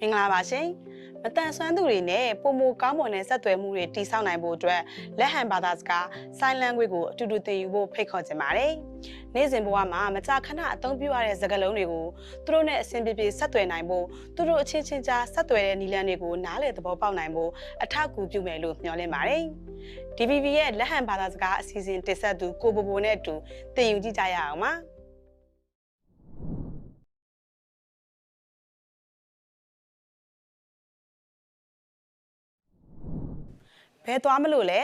မင်္ဂလာပါရှင်မတန်ဆွမ်းသူတွေနဲ့ပုံမကောင်းမွန်တဲ့ဆက်သွယ်မှုတွေတည်ဆောက်နိုင်ဖို့အတွက်လက်ဟန်ဘာသာစကား sign language ကိုအတူတူသင်ယူဖို့ဖိတ်ခေါ်ချင်ပါတယ်နေ့စဉ်ဘဝမှာမကြာခဏအသုံးပြုရတဲ့စကားလုံးတွေကိုသူတို့နဲ့အဆင်ပြေပြေဆက်သွယ်နိုင်ဖို့သူတို့အချင်းချင်းကြားဆက်သွယ်တဲ့နည်းလမ်းတွေကိုနားလည်သဘောပေါက်နိုင်ဖို့အထောက်အကူပြုမယ်လို့မျှော်လင့်ပါတယ် DVB ရဲ့လက်ဟန်ဘာသာစကားအစီအစဉ်တင်ဆက်သူကိုဘိုဘိုနဲ့အတူသင်ယူကြည့်ကြရအောင်ပါ ဘယ်သွားမလို့လဲ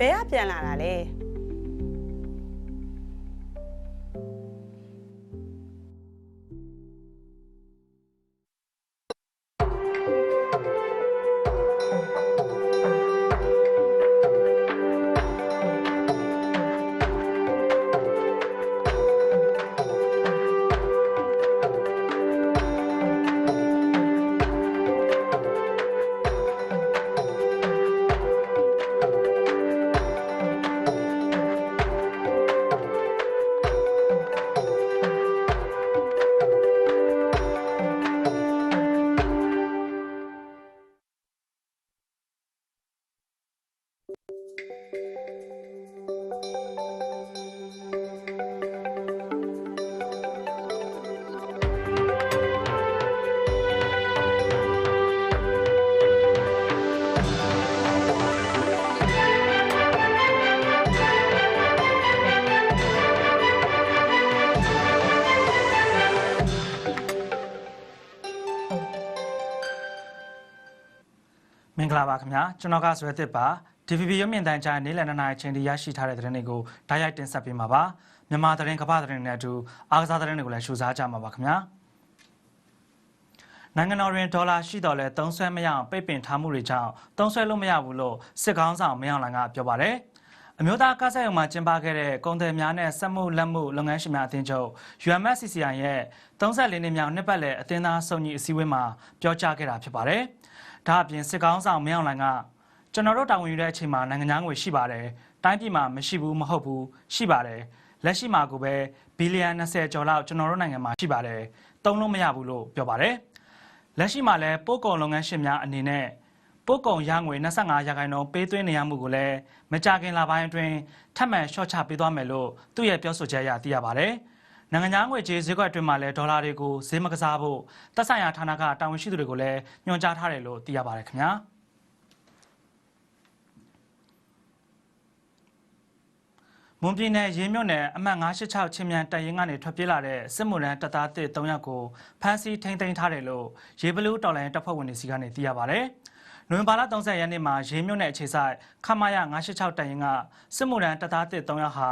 ဘယ်ကပြန်လာတာလဲ မင်္ဂလာပါခင်ဗျာကျွန်တော်ကဆွဲသစ်ပါ DVB ရုပ်မြင်သံကြားနေ့လည်နှစ်နာရီချိန်ထိရရှိထားတဲ့သတင်းတွေကိုဓာတ်ရိုက်တင်ဆက်ပေးမှာပါမြန်မာသတင်းကမ္ဘာသတင်းတွေနဲ့အတူအားကစားသတင်းတွေကိုလည်းရှုစားကြမှာပါခင်ဗျာနိုင်ငံတော်တွင်ဒေါ်လာရှိတော်လဲသုံးဆွဲမရအောင်ပိတ်ပင်ထားမှုတွေကြောင့်သုံးဆွဲလို့မရဘူးလို့စစ်ကောင်းဆောင်မင်းအောင်လှိုင်ကပြောပါတယ် အမျိုးသားကားဆက်ရုံမှာကျင်းပခဲ့တဲ့ကုန်တယ်များနဲ့စက်မှုလက်မှုလုပ်ငန်းရှင်များအသင်းချုပ် UMSCCI ရဲ့34နှစ်မြောက်နှစ်ပတ်လည်အသင်းသားစုံညီအစည်းအဝေးမှာပြောကြားခဲ့တာဖြစ်ပါတယ်။ဒါအပြင်စစ်ကောင်းဆောင်မင်းအောင်လှိုင်ကကျွန်တော်တို့တာဝန်ယူတဲ့အချိန်မှာနိုင်ငံသားငွေရှိပါတယ်။တိုင်းပြည်မှာမရှိဘူးမဟုတ်ဘူးရှိပါတယ်။လက်ရှိမှာကိုပဲဘီလီယံ20ကျော်လောက်ကျွန်တော်တို့နိုင်ငံမှာရှိပါတယ်။သုံးလို့မရဘူးလို့ပြောပါတယ်။လက်ရှိမှာလည်းပို့ကုန်လုပ်ငန်းရှင်များအနေနဲ့ ပို့ကုန်ရငွေ25ရာခိုင်နှုန်းပေးသွင်းနေရမှုကိုလည်းမကြခင်လပိုင်းအတွင်းထပ်မံလျှော့ချပေးသွားမယ်လို့သူ့ရဲ့ပြောဆိုချက်အရသိရပါတယ်။နိုင်ငံသားငွေကြေးဈေးကွက်အတွင်းမှာလည်းဒေါ်လာတွေကိုဈေးမကစားဖို့သက်ဆိုင်ရာဌာနကတာဝန်ရှိသူတွေကိုလည်းညွှန်ကြားထားတယ်လို့သိရပါတယ်ခင်ဗျာ။မွန်ပြည်နယ်ရေးမြို့နယ်အမှတ်986ချင်းမြန်တပ်ရင်းကနေထွက်ပြေးလာတဲ့စစ်မှုရန်တပ်သားတစ်3ယောက်ကိုဖမ်းဆီးထိန်းသိမ်းထားတယ်လို့ရေဘလူးတော်လိုင်းတပ်ဖွဲ့ဝင်တွေစီကနေသိရပါဗျ။ နိုဝင်ဘာလ30ရက်နေ့မှာရေးမြို့နယ်အခြေဆိုင်ခမာယ986တပ်ရင်းကစစ်မှုရန်တပ်သားတစ်3ယောက်ဟာ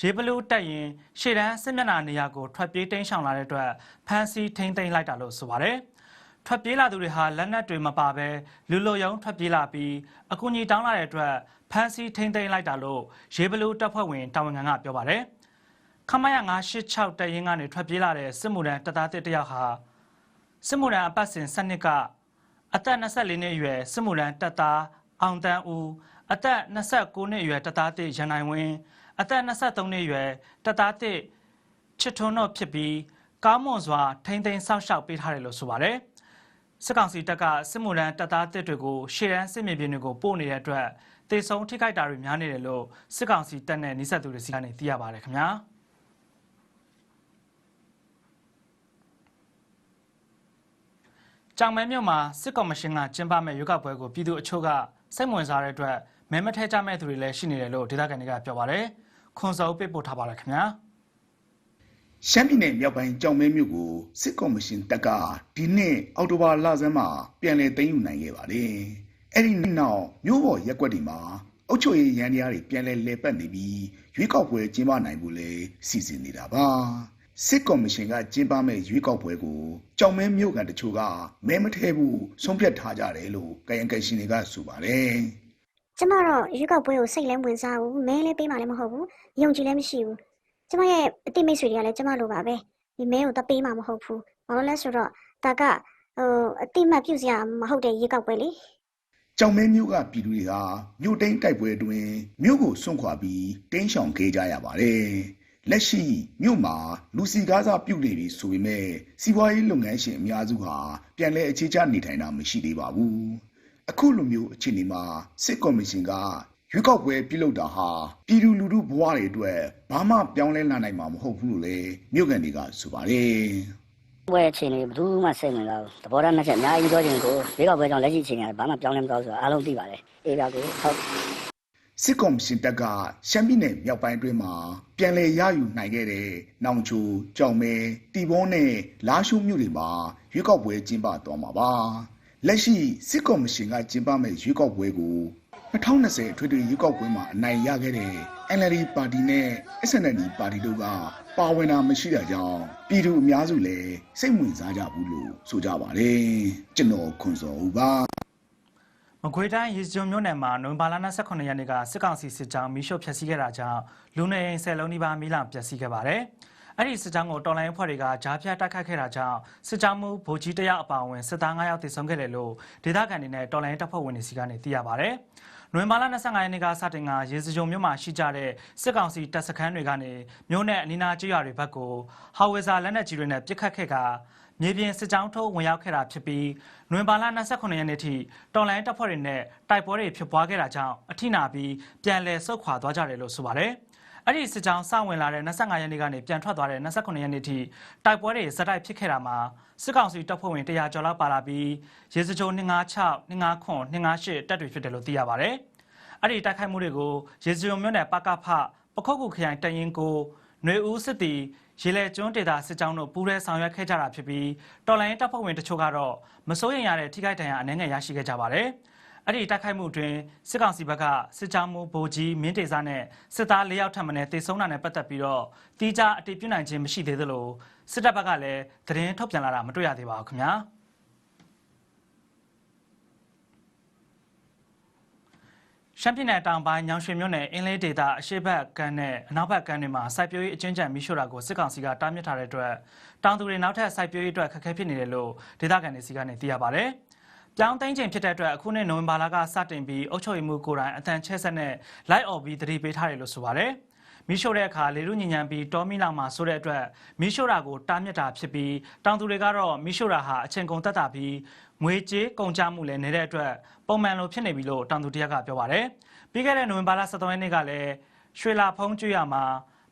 ရေဘလူးတပ်ရင်းရှေ့တန်းစစ်မျက်နှာနေရာကိုထွက်ပြေးတိမ်းရှောင်လာတဲ့အတွက်ဖမ်းဆီးထိန်းသိမ်းလိုက်တာလို့ဆိုပါတယ်။ထွက်ပြေးလာသူတွေဟာလက်နက်တွေမပါဘဲလူလိုယုံထွက်ပြေးလာပြီးအကူအညီတောင်းလာတဲ့အတွက်ဖမ်းဆီးထိန်းသိမ်းလိုက်တာလို့ရေဘလူးတပ်ဖွဲ့ဝင်တာဝန်ခံကပြောပါတယ်။ခမရ986တပ်ရင်းကနေထွက်ပြေးလာတဲ့စစ်မှုရန်တပ်သားတစ်တယောက်ဟာစစ်မှုရန်အပတ်စဉ်စနစ်က အသက်24နှစ်အရွယ်စစ်မှုရန်တပ်သားအောင်တန်းဦးအသက်29နှစ်အရွယ်တပ်သားတစ်ရန်နိုင်ဝင်းအသက်23နှစ်အရွယ်တပ်သားတစ်ချစ်ထွန်းတို့ဖြစ်ပြီးကောင်းမွန်စွာထိမ့်သိမ်းစောင့်ရှောက်ပေးထားတယ်လို့ဆိုပါတယ်။စစ်ကောင်စီတပ်ကစစ်မှုရန်တပ်သားတစ်တွေကိုရှေ့တန်းစစ်မြေပြင်တွေကိုပို့နေတဲ့အတွက်တေဆုံးထိခိုက်တာတွေများနေတယ်လို့စစ်ကောင်စီတပ်နဲ့နှိစက်သူတွေစီကနေသိရပါတယ်ခင်ဗျာ ကြောင်မဲမြို့မှာစစ်ကော်မရှင်ကကျင်းပမဲ့ရွေးကောက်ပွဲကိုပြည်သူအချို့ကစိတ်ဝင်စားတဲ့အတွက်မဲမထဲကြမဲ့သူတွေလည်းရှိနေတယ်လို့ဒေသခံတွေကပြောပါတယ်ခွန်စောပေးပို့ထားပါတယ်ခင်ဗျာရှမ်းပြည်နယ်မြောက်ပိုင်းကြောင်မဲမြို့ကိုစစ်ကော်မရှင်တပ်ကဒီနှစ်အောက်တိုဘာလဆန်းမှာပြန်လည်သိမ်းယူနိုင်ခဲ့ပါတယ်။အဲ့ဒီနောက်မြို့ပေါ်ရက်ကွက်တွေမှာအုပ်ချုပ်ရေးရန်တရားတွေပြန်လည်လဲပတ်နေပြီးရွေးကောက်ပွဲကျင်းပနိုင်ဖို့လဲစီစဉ်နေတာပါ။ စစ်ကော်မရှင်ကကျင်းပမဲ့ရွေးကောက်ပွဲကိုကြောင်မဲမြို့ကန်တချို့ကမဲမထဲဘူးဆုံးဖြတ်ထားကြတယ်လို့ကရင်ကရှင်တွေကဆိုပါတယ်။ကျမတော့ရွေးကောက်ပွဲကိုစိတ်လည်းဝင်စားဘူးမဲလည်းပေးမှလည်းမဟုတ်ဘူးယုံကြည်လည်းမရှိဘူးကျမရဲ့အတိမိတ်ဆွေတွေကလည်းကျမလိုပါပဲဒီမဲကိုသပေးမှမဟုတ်ဘူးဘာလို့လဲဆိုတော့ဒါကဟိုအတိအမတ်ပြုစရာမဟုတ်တဲ့ရေကောက်ပွဲလေကြောင်မဲမျိုးကပြည်သူတွေဟာမြို့တိန်တိုက်ပွဲအတွင်းမြို့ကိုစွန့်ခွာပြီးတင်းရှောင်ခဲ့ကြရပါတယ်။ လက်ရှိမြို့မှာလူစီကားစားပြုတ်နေပြီဆိုပေမဲ့စီးပွားရေးလုပ်ငန်းရှင်အများစုဟာပြန်လည်အခြေချနေထိုင်တာမရှိသေးပါဘူး။အခုလိုမျိုးအခြေအနေမှာစစ်ကော်မရှင်ကရွေးကောက်ပွဲပြုလုပ်တာဟာပြည်သူလူထုဘဝတွေအတွက်ဘာမှပြောင်းလဲလာနိုင်မှာမဟုတ်ဘူးလို့လည်းမြို့ကန်တွေကဆိုပါတယ်။ပွဲအခြေအနေဘယ်သူမှစိတ်ဝင်စားဘူးသဘောထားနှစ်ချက်အများကြီးပြောချင်ကိုဘေးကပွဲကြောင့်လက်ရှိအခြေအနေကဘာမှပြောင်းလဲမသွားဘူးဆိုတာအားလုံးသိပါတယ်အေးပါကိုဟုတ် စစ်ကော်မရှင်တပ်ကရှမ်းပြည်နယ်မြောက်ပိုင်းအတွင်းမှာပြန်လည်ရယူနိုင်ခဲ့တဲ့နောင်ချိုကြောင်မဲတီဘောနဲ့လာရှုမြို့တွေမှာရွေးကောက်ပွဲကျင်းပသွားမှာပါလက်ရှိစစ်ကော်မရှင်ကကျင်းပမဲ့ရွေးကောက်ပွဲကို2020အထွေထွေရွေးကောက်ပွဲမှာအနိုင်ရခဲ့တဲ့ NLD ပါတီနဲ့ SNLD ပါတီတို့ကပါဝင်တာမရှိတာကြောင့်ပြည်သူအများစုလည်းစိတ်ဝင်စားကြဘူးလို့ဆိုကြပါတယ်ကျွန်တော်ခွန်စောဦးပါ မကွေးတိုင်းရေစကြိုမြို့နယ်မှာနိုဝင်ဘာလ29ရက်နေ့ကစစ်ကောင်စီစစ်ကြောင်းမီးရှို့ဖျက်ဆီးခဲ့တာကြောင့်လူနေအိမ်ဆယ်လုံးနီးပါးမီးလောင်ပျက်စီးခဲ့ပါတယ်။အဲ့ဒီစစ်ကြောင်းကိုတော်လိုင်းအဖွဲ့တွေကဂျားဖြတ်တိုက်ခိုက်ခဲ့တာကြောင့်စစ်ကြောင်းမှုဗိုလ်ကြီးတယောက်အပါအဝင်စစ်သား9ယောက်သေဆုံးခဲ့တယ်လို့ဒေသခံတွေနဲ့တော်လိုင်းတပ်ဖွဲ့ဝင်တွေစီကနေသိရပါတယ်။နိုဝင်ဘာလ25ရက်နေ့ကစတင်ကရေစကြိုမြို့မှာရှိကြတဲ့စစ်ကောင်စီတပ်စခန်းတွေကနေမြို့နယ်အနီးနားကျွော်တွေဘက်ကိုဟာဝေဇာလက်နက်ကြီးတွေနဲ့ပစ်ခတ်ခဲ့က မြေပြင်စစ်ကြောင်းထုတ်ဝင်ရောက်ခဲ့တာဖြစ်ပြီးနိုဝင်ဘာလ29ရက်နေ့ထိတော်လိုင်းတပ်ဖွဲ့တွေနဲ့တိုက်ပွဲတွေဖြစ်ပွားခဲ့တာကြောင့်အထိနာပြီးပြန်လည်ဆုတ်ခွာသွားကြတယ်လို့ဆိုပါတယ်။အဲ့ဒီစစ်ကြောင်းစဝင်လာတဲ့25ရက်နေ့ကနေပြန်ထွက်သွားတဲ့29ရက်နေ့ထိတိုက်ပွဲတွေဇက်တိုက်ဖြစ်ခဲ့တာမှာစစ်ကောင်စီတပ်ဖွဲ့ဝင်100ကျော်လောက်ပါလာပြီးရေစကြို256 259 258တပ်တွေဖြစ်တယ်လို့သိရပါတယ်။အဲ့ဒီတိုက်ခိုက်မှုတွေကိုရေစကြိုမြို့နယ်ပကဖပခုတ်ကူခရိုင်တရင်ကို ຫນွေဦးစစ်တီရေလေကျွန်းဒေတာစစ်ကြောင်းတို့ပူးရဲဆောင်ရွက်ခဲ့ကြတာဖြစ်ပြီးတော်လိုင်းတပ်ဖွဲ့ဝင်တချို့ကတော့မစိုးရိမ်ရတဲ့ထိခိုက်ဒဏ်ရာအနည်းငယ်ရရှိခဲ့ကြပါတယ်။အဲ့ဒီတိုက်ခိုက်မှုအတွင်းစစ်ကောင်စီဘက်ကစစ်ကြောင်းမှုဗိုလ်ကြီးမင်းတေစာနဲ့စစ်သား၄ယောက်ထပ်မံတေဆုံးတာနဲ့ပတ်သက်ပြီးတော့တီးခြားအတည်ပြုနိုင်ခြင်းမရှိသေးသလိုစစ်တပ်ဘက်ကလည်းသတင်းထုတ်ပြန်လာတာမတွေ့ရသေးပါဘူးခင်ဗျာ။ ရှမ်းပြည်နယ်တောင်ပိုင်းညောင်ရွှေမြို့နယ်အင်းလေးဒေသအရှိတ်ဘက်ကမ်းနဲ့အနောက်ဘက်ကမ်းတွေမှာစိုက်ပျိုးရေးအကျဉ်းချံမိရှို့တာကိုစစ်ကောင်စီကတားမြစ်ထားတဲ့အတွက်တောင်သူတွေနောက်ထပ်စိုက်ပျိုးရေးအတွက်ခက်ခဲဖြစ်နေတယ်လို့ဒေသခံတွေစီကနေသိရပါဗျ။ပြောင်းသိမ်းချိန်ဖြစ်တဲ့အတွက်အခုနှစ်နိုဝင်ဘာလကစတင်ပြီးအုပ်ချုပ်ရေးမှုကိုယ်တိုင်အတန်ချဲဆက်နဲ့လိုက်အော်ပြီးတတိပေးထားတယ်လို့ဆိုပါတယ်။ မိရှို့တဲ့အခါလေလူညဉ့်ညံပြီးတောမီလောင်မှာဆိုတဲ့အတွက်မိရှို့တာကိုတားမြစ်တာဖြစ်ပြီးတောင်သူတွေကတော့မိရှို့တာဟာအချိန်ကုန်တက်တာပြီးငွေကြေးကုန်ကျမှုလည်းနေတဲ့အတွက်ပုံမှန်လိုဖြစ်နေပြီလို့တောင်သူတရက်ကပြောပါတယ်။ပြီးခဲ့တဲ့နိုဝင်ဘာလ23ရက်နေ့ကလည်းရွှေလာဖုံးကျွရမှာ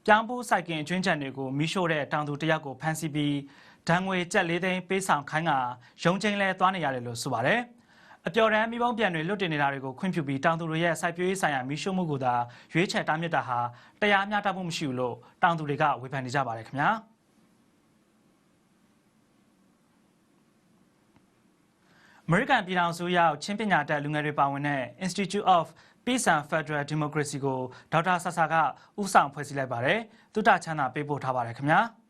ပြောင်းဖို့စိုက်ကင်အကျွင်းချန်တွေကိုမိရှို့တဲ့တောင်သူတယောက်ကိုဖမ်းဆီးပြီးဒဏ်ငွေကျပ်၄သိန်းပေးဆောင်ခိုင်းကရုံချင်းလဲသွားနေရတယ်လို့ဆိုပါတယ်။ အပျော်တမ်းမိဘုံပြန်တွေလွတ်တင်နေတာတွေကိုခွင့်ပြုပြီးတောင်သူတွေရဲ့စိုက်ပျိုးရေးဆိုင်ရာမိရှို့မှုကိုသာရွေးချယ်တားမြစ်တာဟာတရားမျှတမှုမရှိဘူးလို့တောင်သူတွေကဝေဖန်နေကြပါတယ်ခင်ဗျာ။အမေရိကန်ပြည်ထောင်စုရောက်ချင်းပညာတတ်လူငယ်တွေပါဝင်တဲ့ Institute of Peace and Federal Democracy ကိုဒေါက်တာဆာဆာကဥဆောင်ဖွဲ့စည်းလိုက်ပါတယ်။သုတချမ်းသာပေးပို့ထားပါတယ်ခင်ဗျာ။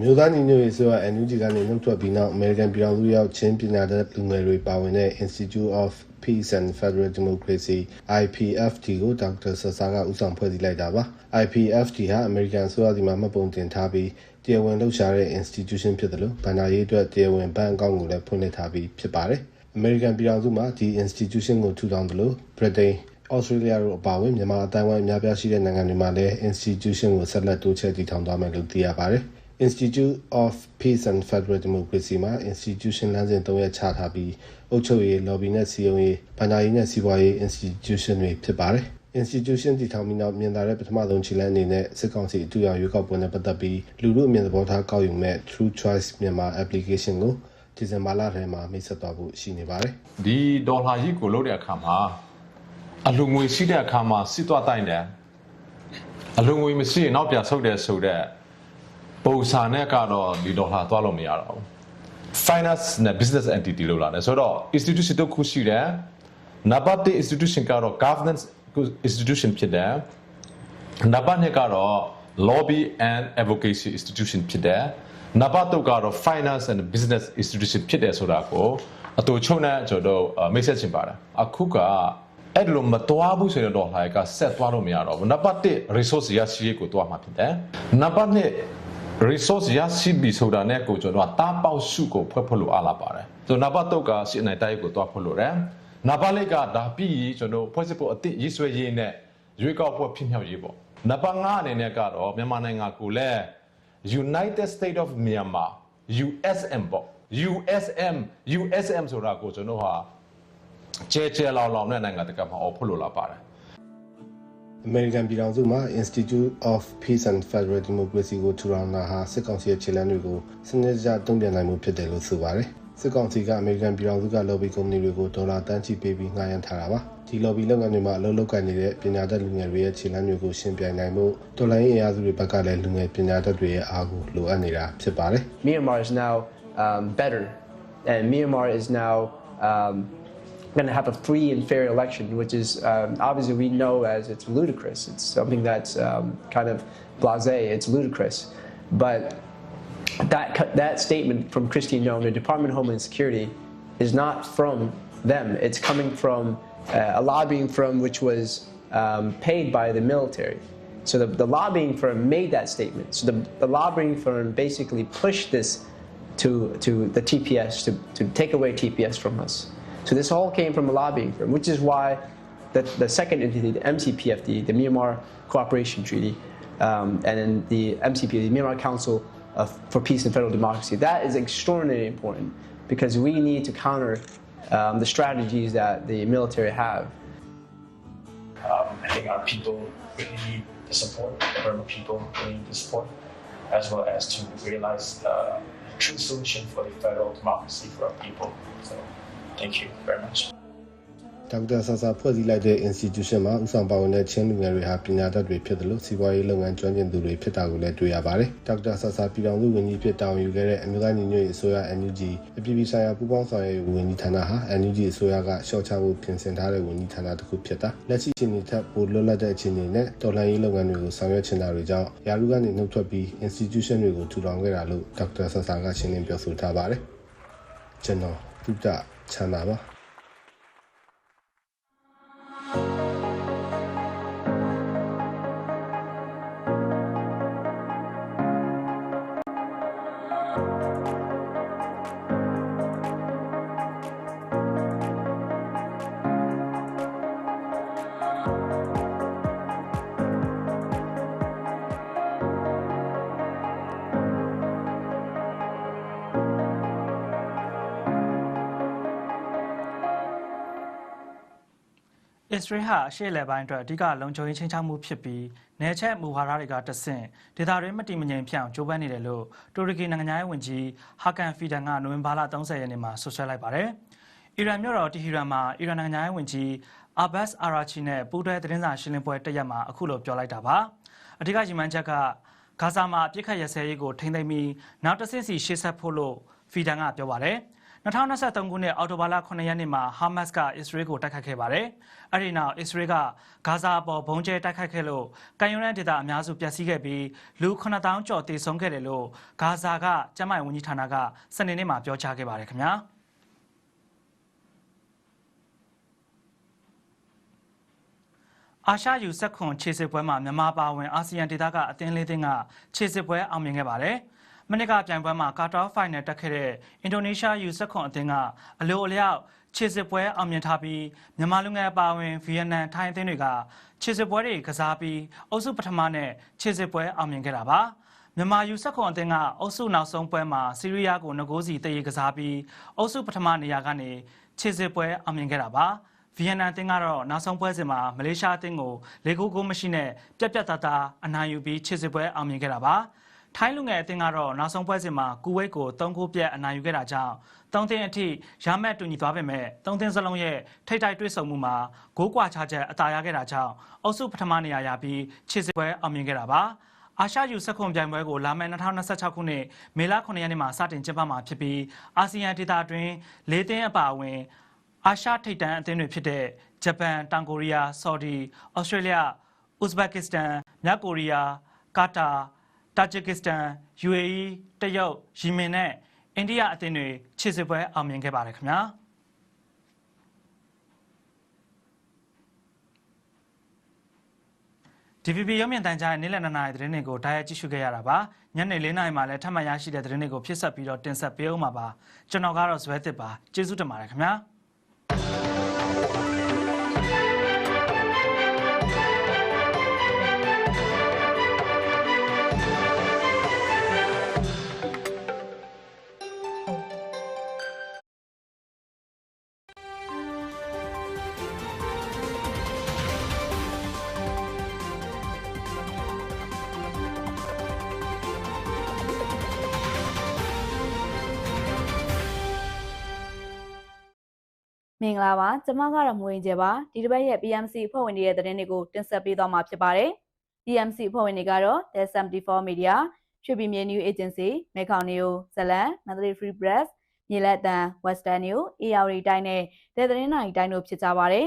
မြို့သားညီညွတ်ရေးဆိုရ NUG ကနေနှုတ်ထွက်ပြီးနောက် American ပြည်ထောင်စုရောက်ချင်းပညာတတ်လူငယ်တွေပါဝင်တဲ့ Institute of Peace and Federal Democracy IPFT ကိုဒေါက်တာဆဆာကဦးဆောင်ဖွဲ့စည်းလိုက်တာပါ IPFT ဟာ American ဆိုရဒီမှာမှတ်ပုံတင်ထားပြီးတရားဝင်လှုပ်ရှားတဲ့ institution ဖြစ်တယ်လို့ဗန္ဒာရေးအတွက်တရားဝင်ဘဏ်အကောင့်ကိုလည်းဖွင့်လှစ်ထားပြီးဖြစ်ပါတယ် American ပြည်ထောင်စုမှာဒီ institution ကိုထူထောင်တယ်လို့ Britain Australia တို့အပါအဝင်မြန်မာအတိုင်းအဝိုင်းအများပြားရှိတဲ့နိုင်ငံတွေမှာလည်း institution ကိုဆက်လက်တိုးချဲ့တည်ထောင်သွားမယ်လို့သိရပါတယ်။ Institute of Peace and Federal Democracy မှာ institution လမ်းစဉ်၃ရက်ချထားပြီးအုပ်ချုပ်ရေး lobby နဲ့စီယုံရေးဗန္ဒာရေးနဲ့စီးပွားရေး institution တွေဖြစ်ပါတယ်။ institution တည်ထောင်ပြီးနောက်မြင်သာတဲ့ပထမဆုံးခြေလှမ်းအနေနဲ့စစ်ကောင်စီအတူရောက်ရွေးကောက်ပွဲနဲ့ပတ်သက်ပြီးလူမှုအမြင်သဘောထားကောက်ယူမဲ့ True Choice မြန်မာ application ကိုဒီဇင်ဘာလထဲမှာမိတ်ဆက်သွားဖို့ရှိနေပါတယ်။ဒီဒေါ်လာကြီးကိုလုပ်တဲ့အခါမှာအလူငွေရှိတဲ့အခါမှာစစ်သွားတိုင်းတယ်အလူငွေမရှိရင်နောက်ပြန်ဆုတ်တယ်ဆိုတော့ ပုံစံနဲ့ကတော့ဒီဒေါ်လာသွားလို့မရတော့ဘူး finance နဲ့ business entity လို့လာတယ်ဆိုတော့ institution တစ်ခုရှိတယ်နံပါတ်1 institution ကတော့ governance institution ဖြစ်တယ်နံပါတ်2ကတော့ lobby and advocacy institution ဖြစ်တယ်နံပါတ်3ကတော့ finance and business institution ဖြစ်တယ်ဆိုတာကိုအတူချုံနဲ့ကျွန်တော်တို့မိတ်ဆက်ချင်ပါတယ်အခုကအဲ့လိုမတော်ဘူးဆိုတော့ဟာကဆက်သွားလို့မရတော့ဘူးနံပါတ်1 resource ရရှိရေးကိုတွားမှာဖြစ်တယ်နံပါတ်2 resource ရရှိပြီဆိုတာနဲ့ကိုကျွန်တော်ကတားပေါက်စုကိုဖွဲ့ဖို့လိုအားလာပါတယ်ဆိုတော့နံပါတ်3ကစီနိုင်တိုင်းကိုတွားဖို့လိုတယ်နံပါတ်4ကဒါပြီးရင်ကျွန်တော်ဖွဲ့စဖို့အသင့်ရေးဆွဲရေးနဲ့ရွေးကောက်ပွဲဖြစ်မြောက်ရေးပေါ့နံပါတ်5အနေနဲ့ကတော့မြန်မာနိုင်ငံကိုလည်း United States of Myanmar USM ပေါ့ USM USM ဆိုတာကိုကျွန်တော်ဟာကျဲကျဲလောင်လောင်နဲ့နိုင်ငံတကာမှာအော်ဖို့လိုလာပါတယ် American ပြည်ထောင်စုမှာ Institute of Peace and Federal Democracy ကိုထူထောင်တာဟာစစ်ကောင်စီရဲ့ခြေလှမ်းတွေကိုစနစ်တကျတုံ့ပြန်နိုင်မှုဖြစ်တယ်လို့ဆိုပါတယ်။စစ်ကောင်စီက American ပြည်ထောင်စုက lobby ကုမ္ပဏီတွေကိုဒေါ်လာတန်းချီပေးပြီးငှားရမ်းထားတာပါ။ဒီ lobby လုပ်ငန်းတွေမှာအလုပ်လုပ်ကိုင်နေတဲ့ပညာတတ်လူငယ်တွေရဲ့ခြေလှမ်းတွေကိုရှင်းပြနိုင်မှုတော်လိုင်းရေးအင်အားစုတွေဘက်ကလည်းလူငယ်ပညာတတ်တွေရဲ့အားကိုလိုအပ်နေတာဖြစ်ပါတယ်။ Myanmar is now um, better, and Myanmar is now um, going to have a free and fair election, which is um, obviously we know as it's ludicrous. It's something that's um, kind of blasé. It's ludicrous, but that that statement from Christine Young, the Department of Homeland Security, is not from them. It's coming from uh, a lobbying firm which was um, paid by the military. So the, the lobbying firm made that statement. So the, the lobbying firm basically pushed this to, to the TPS to, to take away TPS from us. So this all came from a lobbying firm, which is why the, the second entity, the MCPFD, the Myanmar Cooperation Treaty, um, and then the MCP, the Myanmar Council of, for Peace and Federal Democracy, that is extraordinarily important because we need to counter um, the strategies that the military have. Um, I think our people really need the support, the Burma people really need the support, as well as to realize uh, a true solution for the federal democracy for our people. So, thank you very much. ဒေါက်တာဆာဆာဖွဲ့စည်းလိုက်တဲ့ institution မှာဥဆောင်ပါဝင်တဲ့ချင်းလူငယ်တွေဟာပညာတတ်တွေဖြစ်တယ်လို့စီးပွားရေးလုပ်ငန်းကျွမ်းကျင်သူတွေဖြစ်တာကိုလည်းတွေ့ရပါတယ်။ဒေါက်တာဆာဆာပြည်ထောင်စုဝန်ကြီးဖြစ်တာဝန်ယူခဲ့တဲ့အမျိုးသားညီညွတ်ရေးအစိုးရ NUG အပြည်ပြည်ဆိုင်ရာပူးပေါင်းဆောင်ရွက်ရေးဝန်ကြီးဌာနဟာ NUG အစိုးရကရှော့ချဖို့ပြင်ဆင်ထားတဲ့ဝန်ကြီးဌာနတစ်ခုဖြစ်တာ။လက်ရှိအခြေအနေထက်ပိုလွတ်လပ်တဲ့အခြေအနေနဲ့တော်လှန်ရေးလုပ်ငန်းတွေကိုဆောင်ရွက်ချင်တာတွေကြောင့်ယာရုကနေနှုတ်ထွက်ပြီး institution တွေကိုထူထောင်ခဲ့တာလို့ဒေါက်တာဆာဆာကရှင်းလင်းပြောဆိုထားပါတယ်။ကျွန်တော်ပုဒ္ဒချ မ်းသာပါ အစ္စရေးဟာအရှေ့အလယ်ပိုင်းအတွက်အဓိကလုံခြုံရေးချင်းချောက်မှုဖြစ်ပြီးနယ်ချက်မူဝါဒတွေကတဆင့်ဒေသတွင်းမတည်မငြိမ်ဖြစ်အောင်ကြိုးပမ်းနေတယ်လို့တူရကီနိုင်ငံသားရေးဝန်ကြီးဟာကန်ဖီဒန်ကနိုဝင်ဘာလ30ရက်နေ့မှာဆွဆွဲလိုက်ပါတယ်။အီရန်မြို့တော်တီဟီရန်မှာအီရန်နိုင်ငံသားရေးဝန်ကြီးအာဘတ်အာရာချီနဲ့ပူးတွဲသတင်းစာရှင်းလင်းပွဲတက်ရက်မှာအခုလိုပြောလိုက်တာပါ။အဓိကရည်မှန်းချက်ကဂါဇာမှာအပြစ်ခတ်ရစဲရေးကိုထိန်းသိမ်းပြီးနောက်တစ်ဆင့်စီရှေ့ဆက်ဖို့လို့ဖီဒန်ကပြောပါတယ်။ 2023ခုနှစ်အောက်တိုဘာလ9ရက်နေ့မှာဟာမတ်စ်ကအစ္စရေးကိုတိုက်ခိုက်ခဲ့ပါတယ်။အဲဒီနောက်အစ္စရေးကဂါဇာအပေါ်ဘုံကျဲတိုက်ခိုက်ခဲ့လို့ကန်ယူရန်ဒေသအများစုပျက်စီးခဲ့ပြီးလူ9000ကျော်တေဆုံးခဲ့တယ်လို့ဂါဇာကကျန်းမာရေးဝန်ကြီးဌာနကစနေနေ့မှာပြောကြားခဲ့ပါတယ်ခင်ဗျာ။အာရှယူဆက်ခွန်ခြေစစ်ပွဲမှာမြန်မာပါဝင်အာဆီယံဒေသကအသင်းလေးသင်းကခြေစစ်ပွဲအောင်မြင်ခဲ့ပါတယ်။ မနစ်ကပြိုင်ပွဲမှာကာတာဖိုင်နယ်တက်ခဲ့တဲ့အင်ဒိုနီးရှားယူဆက်ခွန်အသင်းကအလိုအလျောက်ခြေစစ်ပွဲအောင်မြင်ထားပြီးမြန်မာလူငယ်ပါဝင်ဗီယက်နမ်ထိုင်းအသင်းတွေကခြေစစ်ပွဲတွေကစားပြီးအုပ်စုပထမနဲ့ခြေစစ်ပွဲအောင်မြင်ခဲ့တာပါ။မြန်မာယူဆက်ခွန်အသင်းကအုပ်စုနောက်ဆုံးပွဲမှာစီးရီးယားကိုငကိုးစီတည်ရကစားပြီးအုပ်စုပထမနေရာကနေခြေစစ်ပွဲအောင်မြင်ခဲ့တာပါ။ဗီယက်နမ်အသင်းကတော့နောက်ဆုံးပွဲစဉ်မှာမလေးရှားအသင်းကိုလေကိုကိုမရှိနဲ့ပြက်ပြက်သားသားအနိုင်ယူပြီးခြေစစ်ပွဲအောင်မြင်ခဲ့တာပါ။ ထိုင်းလူငယ်အသင်းကတော့နောက်ဆုံးပွဲစဉ်မှာကူဝိတ်ကို3ဂိုးပြတ်အနိုင်ယူခဲ့တာကြောင့်သုံးသင်းအထိရမက်တူညီသွားပေမဲ့သုံးသင်းစလုံးရဲ့ထိတ်တိုက်တွေ့ဆုံမှုမှာဂိုးကွာခြားချက်အသာရခဲ့တာကြောင့်အုပ်စုပထမနေရာရပြီးခြေစစ်ပွဲအောင်မြင်ခဲ့တာပါ။အာရှယူစက်ခွန်ပြိုင်ပွဲကိုလာမယ့်2026ခုနှစ်မေလ9ရက်နေ့မှာစတင်ကျင်းပမှာဖြစ်ပြီးအာဆီယံဒေသတွင်း၄သင်းအပါအဝင်အာရှထိပ်တန်းအသင်းတွေဖြစ်တဲ့ဂျပန်၊တောင်ကိုရီးယား၊ဆော်ဒီ၊ဩစတြေးလျ၊ဥဇဘက်ကစ္စတန်၊မြောက်ကိုရီးယား၊ကာတာ၊ တာဂျစ်ကစ္စတန်၊ UAE ၊တရုတ်၊ယီမင်နဲ့အိန္ဒိယအသင်းတွေခြေစစ်ပွဲအောင်မြင်ခဲ့ပါတယ်ခင်ဗျာ။ DVB ရုပ်မြင်သံကြားရဲ့နေ့လည်နှစ်နာရီသတင်းတွေကိုဓာတ်ရိုက်ကြည့်ရှုခဲ့ရတာပါညနေ၄နာရီမှာလည်းထပ်မံရရှိတဲ့သတင်းတွေကိုဖြစ်ဆက်ပြီးတော့တင်ဆက်ပေးအောင်ပါပါကျွန်တော်ကတော့ဇွဲသစ်ပါကျေးဇူးတင်ပါတယ်ခင်ဗျာ င်္ဂလာပါကျွန်မကတော့မွေးရင်ကျပါဒီတစ်ပတ်ရဲ့ PMC အဖွဲ့ဝင်တွေရဲ့သတင်းတွေကိုတင်ဆက်ပေးသွားမှာဖြစ်ပါတယ် PMC အဖွဲ့ဝင်တွေကတော့ The 74 Media ရွှေပြည်မြေ New Agency မေခေါင်နီယိုဇလန် Monthly Free Press မြေလက်တန် Western New AR တိုင်းနဲ့တဲ့သတင်းနိုင်တိုင်းတို့ဖြစ်ကြပါတယ်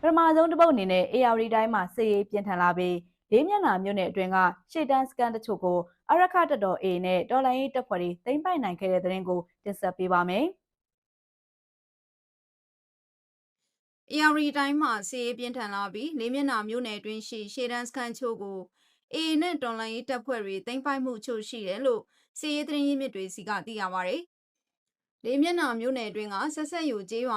ပထမဆုံးတစ်ပုတ်အနေနဲ့ AR တိုင်းမှာစစ်ရေးပြင်းထန်လာပြီးလေးမျက်နှာမြို့နယ်အတွင်းကရှေ့တန်းစကန်တချို့ကိုအရခတက်တော် A နဲ့တော်လိုင်းရေးတပ်ဖွဲ့တွေသိမ်းပိုက်နိုင်ခဲ့တဲ့သတင်းကိုတင်ဆက်ပေးပါမယ် AR တိုင်းမှာစီးရေးပြင်းထန်လာပြီးလေးမျက်နှာမြို့နယ်အတွင်းရှိရှေ့တန်းစခန်းချို့ကို AA နဲ့တော်လိုင်းရေးတပ်ဖွဲ့တွေတင်ပိုက်မှုချို့ရှိတယ်လို့စီးရေးသတင်းရင်းမြစ်တွေစီကသိရပါဗျ။လေးမျက်နှာမြို့နယ်အတွင်းကဆက်ဆက်ယူကျေးရွာ